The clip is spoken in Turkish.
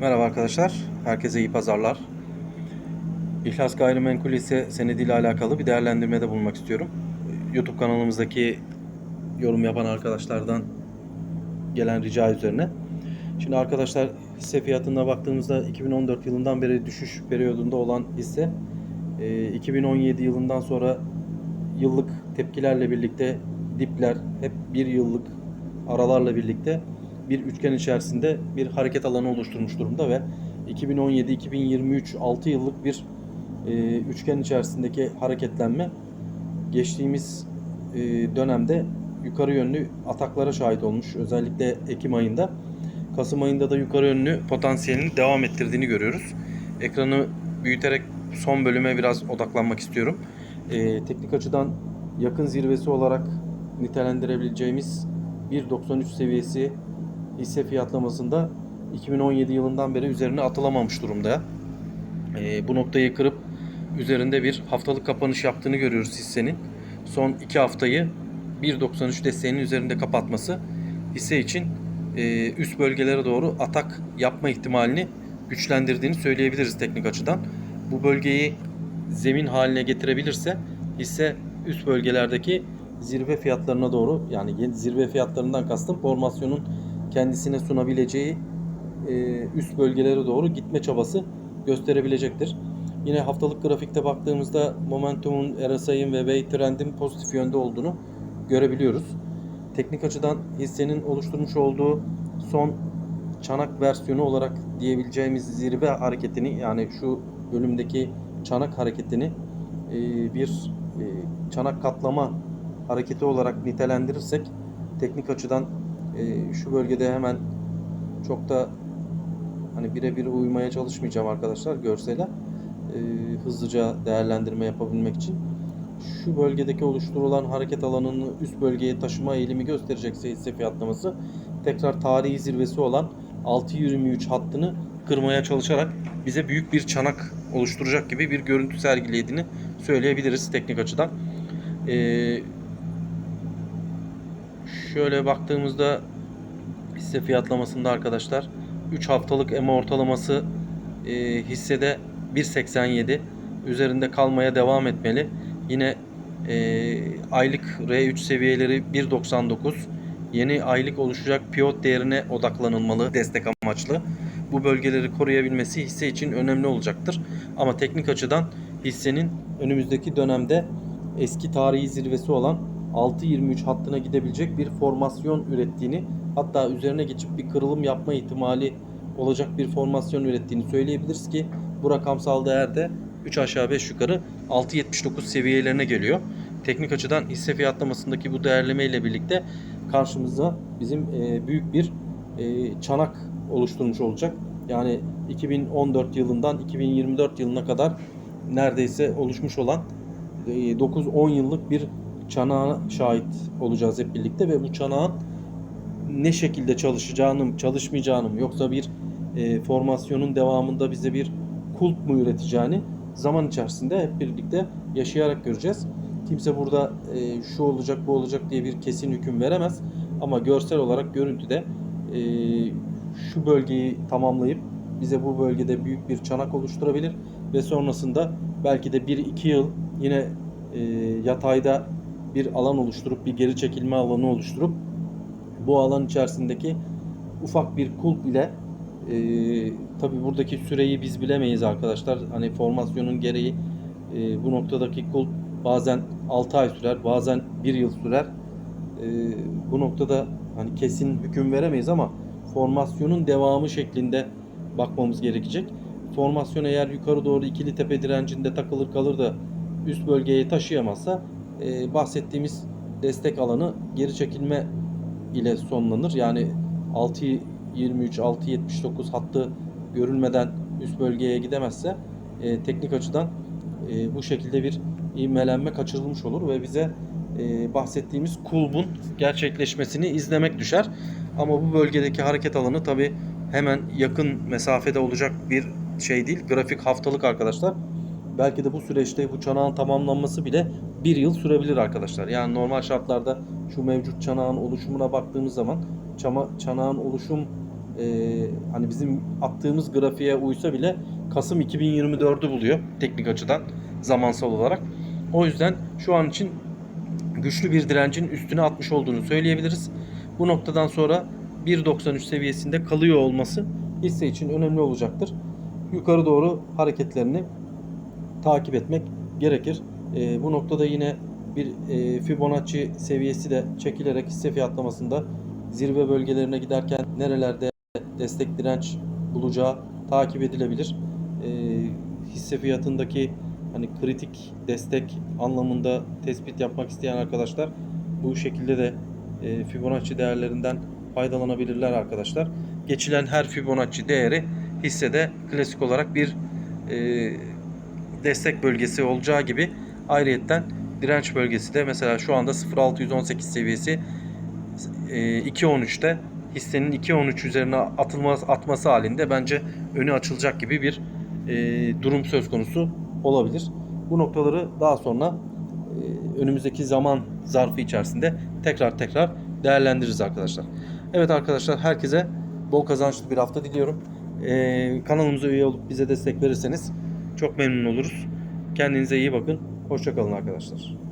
Merhaba arkadaşlar, herkese iyi pazarlar. İhlas Gayrimenkul ise senediyle alakalı bir değerlendirmede bulunmak istiyorum. YouTube kanalımızdaki yorum yapan arkadaşlardan gelen rica üzerine. Şimdi arkadaşlar hisse fiyatına baktığımızda 2014 yılından beri düşüş periyodunda olan hisse e, 2017 yılından sonra yıllık tepkilerle birlikte dipler hep bir yıllık aralarla birlikte bir üçgen içerisinde bir hareket alanı oluşturmuş durumda ve 2017-2023 6 yıllık bir e, üçgen içerisindeki hareketlenme geçtiğimiz e, dönemde yukarı yönlü ataklara şahit olmuş. Özellikle Ekim ayında. Kasım ayında da yukarı yönlü potansiyelini devam ettirdiğini görüyoruz. Ekranı büyüterek son bölüme biraz odaklanmak istiyorum. E, teknik açıdan yakın zirvesi olarak nitelendirebileceğimiz 1.93 seviyesi hisse fiyatlamasında 2017 yılından beri üzerine atılamamış durumda. E, bu noktayı kırıp üzerinde bir haftalık kapanış yaptığını görüyoruz hissenin. Son iki haftayı 1.93 desteğinin üzerinde kapatması hisse için e, üst bölgelere doğru atak yapma ihtimalini güçlendirdiğini söyleyebiliriz teknik açıdan. Bu bölgeyi zemin haline getirebilirse hisse üst bölgelerdeki zirve fiyatlarına doğru yani zirve fiyatlarından kastım formasyonun kendisine sunabileceği e, üst bölgelere doğru gitme çabası gösterebilecektir. Yine haftalık grafikte baktığımızda momentumun, RSI'ın ve Way trendin pozitif yönde olduğunu görebiliyoruz. Teknik açıdan hissenin oluşturmuş olduğu son çanak versiyonu olarak diyebileceğimiz zirve hareketini yani şu bölümdeki çanak hareketini e, bir e, çanak katlama hareketi olarak nitelendirirsek teknik açıdan e, şu bölgede hemen çok da hani birebir uymaya çalışmayacağım arkadaşlar görsele e, hızlıca değerlendirme yapabilmek için şu bölgedeki oluşturulan hareket alanını üst bölgeye taşıma eğilimi gösterecekse hisse fiyatlaması tekrar tarihi zirvesi olan 6.23 hattını kırmaya çalışarak bize büyük bir çanak oluşturacak gibi bir görüntü sergilediğini söyleyebiliriz teknik açıdan. Ee, şöyle baktığımızda hisse fiyatlamasında arkadaşlar 3 haftalık EMA ortalaması e, hissede 1.87 üzerinde kalmaya devam etmeli. Yine e, aylık R3 seviyeleri 1.99 yeni aylık oluşacak pivot değerine odaklanılmalı destek amaçlı. Bu bölgeleri koruyabilmesi hisse için önemli olacaktır. Ama teknik açıdan hissenin önümüzdeki dönemde eski tarihi zirvesi olan 6.23 hattına gidebilecek bir formasyon ürettiğini hatta üzerine geçip bir kırılım yapma ihtimali olacak bir formasyon ürettiğini söyleyebiliriz ki bu rakamsal değer de 3 aşağı 5 yukarı 6.79 seviyelerine geliyor. Teknik açıdan hisse fiyatlamasındaki bu değerleme ile birlikte karşımıza bizim e, büyük bir e, çanak oluşturmuş olacak. Yani 2014 yılından 2024 yılına kadar neredeyse oluşmuş olan e, 9-10 yıllık bir çanağa şahit olacağız hep birlikte ve bu çanağın ne şekilde çalışacağını mı, çalışmayacağını mı yoksa bir e, formasyonun devamında bize bir kulp mu üreteceğini zaman içerisinde hep birlikte yaşayarak göreceğiz. Kimse burada e, şu olacak bu olacak diye bir kesin hüküm veremez. Ama görsel olarak görüntüde e, şu bölgeyi tamamlayıp bize bu bölgede büyük bir çanak oluşturabilir ve sonrasında belki de 1-2 yıl yine e, yatayda bir alan oluşturup bir geri çekilme alanı oluşturup bu alan içerisindeki ufak bir kulp ile e, tabi buradaki süreyi biz bilemeyiz arkadaşlar. Hani formasyonun gereği e, bu noktadaki kulp bazen 6 ay sürer, bazen 1 yıl sürer. E, bu noktada hani kesin hüküm veremeyiz ama formasyonun devamı şeklinde bakmamız gerekecek. Formasyon eğer yukarı doğru ikili tepe direncinde takılır kalır da üst bölgeye taşıyamazsa e, bahsettiğimiz destek alanı geri çekilme ile sonlanır. Yani 6.23 6.79 hattı görülmeden üst bölgeye gidemezse e, teknik açıdan e, bu şekilde bir ivmelenme kaçırılmış olur ve bize e, bahsettiğimiz kulbun gerçekleşmesini izlemek düşer. Ama bu bölgedeki hareket alanı tabi hemen yakın mesafede olacak bir şey değil. Grafik haftalık arkadaşlar. Belki de bu süreçte bu çanağın tamamlanması bile bir yıl sürebilir arkadaşlar. Yani normal şartlarda şu mevcut çanağın oluşumuna baktığımız zaman çama, çanağın oluşum hani bizim attığımız grafiğe uysa bile Kasım 2024'ü buluyor teknik açıdan zamansal olarak. O yüzden şu an için güçlü bir direncin üstüne atmış olduğunu söyleyebiliriz. Bu noktadan sonra 1.93 seviyesinde kalıyor olması hisse için önemli olacaktır. Yukarı doğru hareketlerini takip etmek gerekir. E, bu noktada yine bir e, Fibonacci seviyesi de çekilerek hisse fiyatlamasında zirve bölgelerine giderken nerelerde destek direnç bulacağı takip edilebilir. E, hisse fiyatındaki hani kritik destek anlamında tespit yapmak isteyen arkadaşlar bu şekilde de e, Fibonacci değerlerinden faydalanabilirler arkadaşlar. Geçilen her Fibonacci değeri hissede klasik olarak bir e, destek bölgesi olacağı gibi ayrıyetten direnç bölgesi de mesela şu anda 0.618 seviyesi e, 2.13'te hissenin 2.13 üzerine atılması atması halinde bence önü açılacak gibi bir e, durum söz konusu olabilir. Bu noktaları daha sonra e, önümüzdeki zaman zarfı içerisinde tekrar tekrar değerlendiririz arkadaşlar. Evet arkadaşlar herkese bol kazançlı bir hafta diliyorum. E, kanalımıza üye olup bize destek verirseniz çok memnun oluruz. Kendinize iyi bakın. Hoşçakalın arkadaşlar.